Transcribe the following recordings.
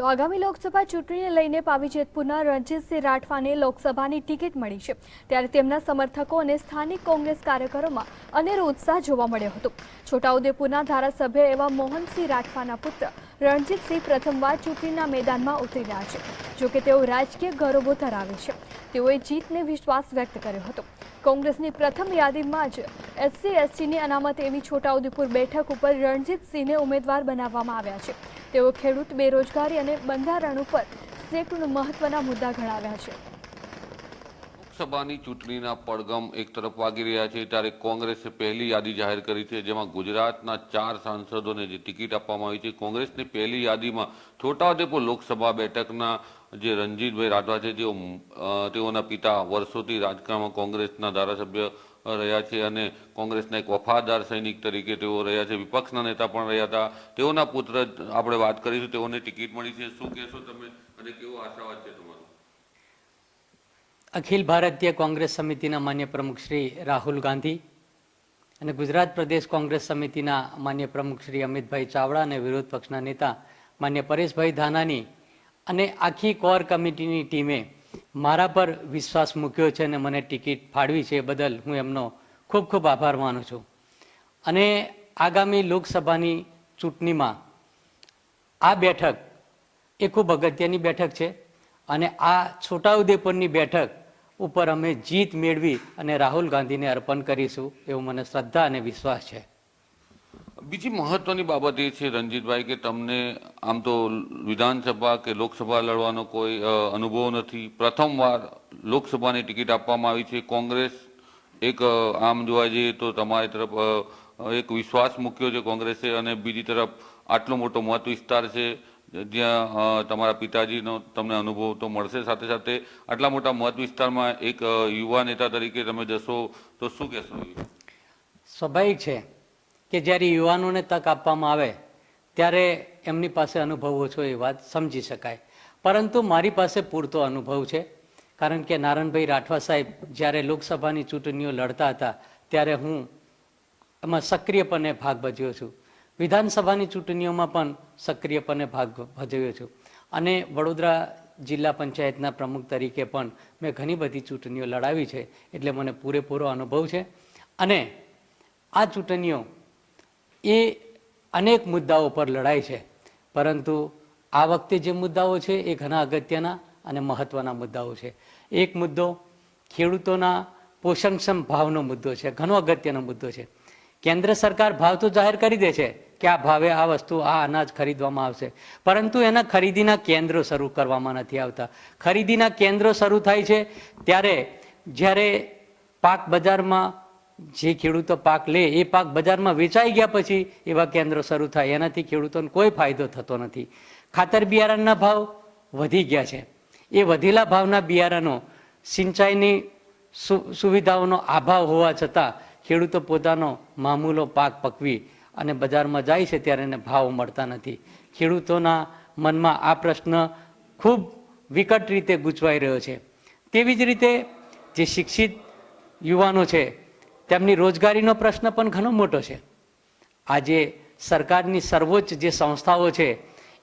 તો આગામી લોકસભા ચૂંટણીને લઈને પાવી જેતપુરના રણજીતસિંહ રાઠવાને લોકસભાની ટિકિટ મળી છે. ત્યારે તેમના સમર્થકો અને સ્થાનિક કોંગ્રેસ કાર્યકરોમાં અનેરો ઉત્સાહ જોવા મળ્યો હતો. છોટાઉદેપુરના ધારાસભ્ય એવા મોહનસિંહ રાઠવાના પુત્ર રણજીતસિંહ પ્રથમવાર ચૂંટણીના મેદાનમાં ઉતરી રહ્યા છે જોકે તેઓ રાજકીય ગૌરવો ધરાવે છે. તેઓએ જીતને વિશ્વાસ વ્યક્ત કર્યો હતો. કોંગ્રેસની પ્રથમ યાદીમાં જ એસસી, એસટીની અનામત એવી છોટાઉદેપુર બેઠક ઉપર રણજીતસિંહને ઉમેદવાર બનાવવામાં આવ્યા છે. તેઓ ખેડૂત બેરોજગારી અને બંધારણ ઉપર સેંકડો મહત્વના મુદ્દા ગણાવ્યા છે. લોકસભાની ચૂંટણીના પડગમ એક તરફ વાગી રહ્યા છે, ત્યારે કોંગ્રેસે પહેલી યાદી જાહેર કરી છે, જેમાં ગુજરાતના ચાર સાંસદોને જે ટિકિટ આપવામાં આવી છે, કોંગ્રેસની પહેલી યાદીમાં છોટાઉદેપુર લોકસભા બેઠકના જે રણજીતભાઈ રાઠવા છે તેઓ તેઓના પિતા વર્ષોથી રાજકારણમાં કોંગ્રેસના ધારાસભ્ય રહ્યા છે અને કોંગ્રેસના એક વફાદાર સૈનિક તરીકે તેઓ રહ્યા છે. વિપક્ષના નેતા પણ રહ્યા હતા. તેઓના પુત્ર આપણે વાત કરીશું. તેઓને ટિકિટ મળી છે. શું કહેશો તમે અને કેવો આશાવાદ છે તમારો? અખિલ ભારતીય કોંગ્રેસ સમિતિના માન્ય પ્રમુખ શ્રી રાહુલ ગાંધી અને ગુજરાત પ્રદેશ કોંગ્રેસ સમિતિના માન્ય પ્રમુખ શ્રી અમિતભાઈ ચાવડા અને વિરોધ પક્ષના નેતા માન્ય પરેશભાઈ ધાનાની અને આખી કોર કમિટીની ટીમે મારા પર વિશ્વાસ મૂક્યો છે અને મને ટિકિટ ફાળવી છે એ બદલ હું એમનો ખૂબ ખૂબ આભાર માનું છું. અને આગામી લોકસભાની ચૂંટણીમાં આ બેઠક એ ખૂબ અગત્યની બેઠક છે અને આ છોટાઉદેપુરની બેઠક ઉપર અમે જીત મેળવી અને રાહુલ ગાંધીને અર્પણ કરીશું એવું મને શ્રદ્ધા અને વિશ્વાસ છે. બીજી મહત્વની બાબત એ છે રણજીતભાઈ કે તમને આમ તો વિધાનસભા કે લોકસભા લડવાનો કોઈ અનુભવ નથી. પ્રથમવાર લોકસભાની ટિકિટ આપવામાં આવી છે. કોંગ્રેસ એક આમ જોવા જઈએ તો તમારી તરફ એક વિશ્વાસ મૂક્યો છે કોંગ્રેસે અને બીજી તરફ આટલો મોટો મત વિસ્તાર છે જ્યાં તમારા પિતાજીનો તમને અનુભવ તો મળશે સાથે સાથે. આટલા મોટા મત વિસ્તારમાં એક યુવા નેતા તરીકે તમે જશો તો શું કહેશો? સ્વાભાવિક છે. કે જ્યારે યુવાનોને તક આપવામાં આવે, ત્યારે એમની પાસે અનુભવ ઓછો એ વાત સમજી શકાય. પરંતુ મારી પાસે પૂરતો અનુભવ છે, કારણ કે નારણભાઈ રાઠવા સાહેબ જ્યારે લોકસભાની ચૂંટણીઓ લડતા હતા, ત્યારે હું એમાં સક્રિયપણે ભાગ ભજવ્યો છું. વિધાનસભાની ચૂંટણીઓમાં પણ સક્રિયપણે ભાગ ભજવ્યો છું. અને વડોદરા જિલ્લા પંચાયતના પ્રમુખ તરીકે પણ મેં ઘણી બધી ચૂંટણીઓ લડાવી છે, એટલે મને પૂરેપૂરો અનુભવ છે. અને આ ચૂંટણીઓ એ અનેક મુદ્દાઓ પર લડાય છે. પરંતુ આ વખતે જે મુદ્દાઓ છે એ ઘણા અગત્યના અને મહત્વના મુદ્દાઓ છે. એક મુદ્દો ખેડૂતોના પોષણક્ષમ ભાવનો મુદ્દો છે, ઘણો અગત્યનો મુદ્દો છે. કેન્દ્ર સરકાર ભાવ તો જાહેર કરી દે છે કે આ ભાવે આ વસ્તુ, આ અનાજ ખરીદવામાં આવશે. પરંતુ એના ખરીદીના કેન્દ્રો શરૂ કરવામાં નથી આવતા. ખરીદીના કેન્દ્રો શરૂ થાય છે ત્યારે જ્યારે પાક બજારમાં જે ખેડૂતો પાક લે, એ પાક બજારમાં વેચાઈ ગયા પછી એવા કેન્દ્રો શરૂ થાય. એનાથી ખેડૂતોને કોઈ ફાયદો થતો નથી. ખાતર બિયારણના ભાવ વધી ગયા છે. એ વધેલા ભાવના બિયારણો સિંચાઈની સુવિધાઓનો અભાવ હોવા છતાં ખેડૂતો પોતાનો મામૂલો પાક પકવી અને બજારમાં જાય છે ત્યારે એને ભાવ મળતા નથી. ખેડૂતોના મનમાં આ પ્રશ્ન ખૂબ વિકટ રીતે ગૂંચવાઈ રહ્યો છે. તેવી જ રીતે જે શિક્ષિત યુવાનો છે તેમની રોજગારીનો પ્રશ્ન પણ ઘણો મોટો છે. આજે સરકારની સર્વોચ્ચ જે સંસ્થાઓ છે,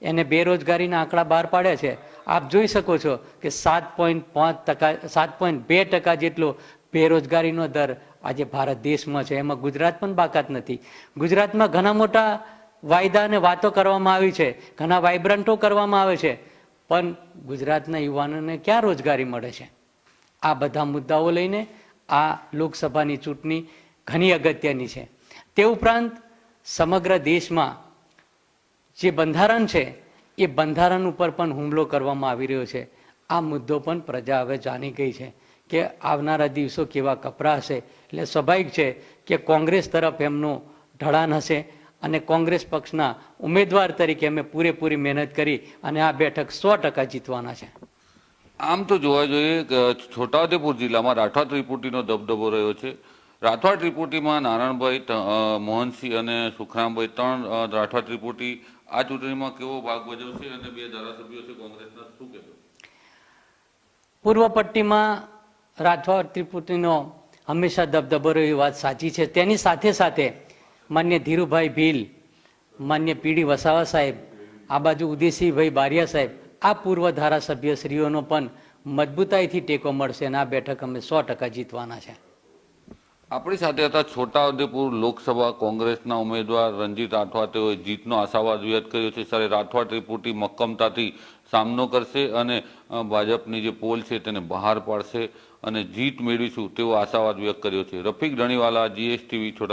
એને બેરોજગારીના આંકડા બહાર પાડ્યા છે. આપ જોઈ શકો છો કે સાત પોઈન્ટ પાંચ ટકા, સાત પોઈન્ટ બે ટકા જેટલો બેરોજગારીનો દર આજે ભારત દેશમાં છે. એમાં ગુજરાત પણ બાકાત નથી. ગુજરાતમાં ઘણા મોટા વાયદા અને વાતો કરવામાં આવી છે, ઘણા વાઇબ્રન્ટો કરવામાં આવે છે, પણ ગુજરાતના યુવાનોને ક્યાં રોજગારી મળે છે? આ બધા મુદ્દાઓ લઈને આ લોકસભાની ચૂંટણી ઘણી અગત્યની છે. તે ઉપરાંત સમગ્ર દેશમાં જે બંધારણ છે, એ બંધારણ ઉપર પણ હુમલો કરવામાં આવી રહ્યો છે. આ મુદ્દો પણ પ્રજા હવે જાણી ગઈ છે કે આવનારા દિવસો કેવા કપરા હશે. એટલે સ્વાભાવિક છે કે કોંગ્રેસ તરફ એમનું ઢળાન હશે અને કોંગ્રેસ પક્ષના ઉમેદવાર તરીકે અમે પૂરેપૂરી મહેનત કરી અને આ બેઠક સો ટકા જીતવાના છે. આમ તો જોવા જોઈએ કે છોટાઉદેપુર જિલ્લામાં રાઠવા ત્રિપુટીનો દબદબો રહ્યો છે. રાઠવા ત્રિપુટીમાં નારાયણભાઈ મોહનસિંહ અને સુખરામભાઈ ત્રણ રાઠવા ત્રિપુટી આ ચૂંટણીમાં કેવો ભાગ ભજવશે અને બે ધારાસભ્યો છે કોંગ્રેસના, શું કહેશો? પૂર્વ પટ્ટીમાં રાઠવા ત્રિપુટીનો હંમેશા દબદબો રહ્યો વાત સાચી છે. તેની સાથે સાથે માન્ય ધીરુભાઈ ભીલ, માન્ય પીડી વસાવા સાહેબ, આ બાજુ ઉદયસિંહભાઈ બારિયા સાહેબ આ પૂર્વ ધારાસભ્યશ્રીઓનો પણ મજબૂતાઈથી ટેકો મળશે અને આ બેઠક અમે સો ટકા જીતવાના છે. આપણી સાથે હતા છોટાઉદેપુર લોકસભા કોંગ્રેસના ઉમેદવાર રંજીત રાઠવા. તેઓએ જીતનો આશાવાદ વ્યક્ત કર્યો છે. ત્યારે રાઠવા ત્રિપુટી મક્કમતાથી સામનો કરશે અને ભાજપની જે પોલ છે તેને બહાર પાડશે અને જીત મેળવીશું તેવો આશાવાદ વ્યક્ત કર્યો છે. રફીક ધણીવાલા જીએસટીવી, છોટા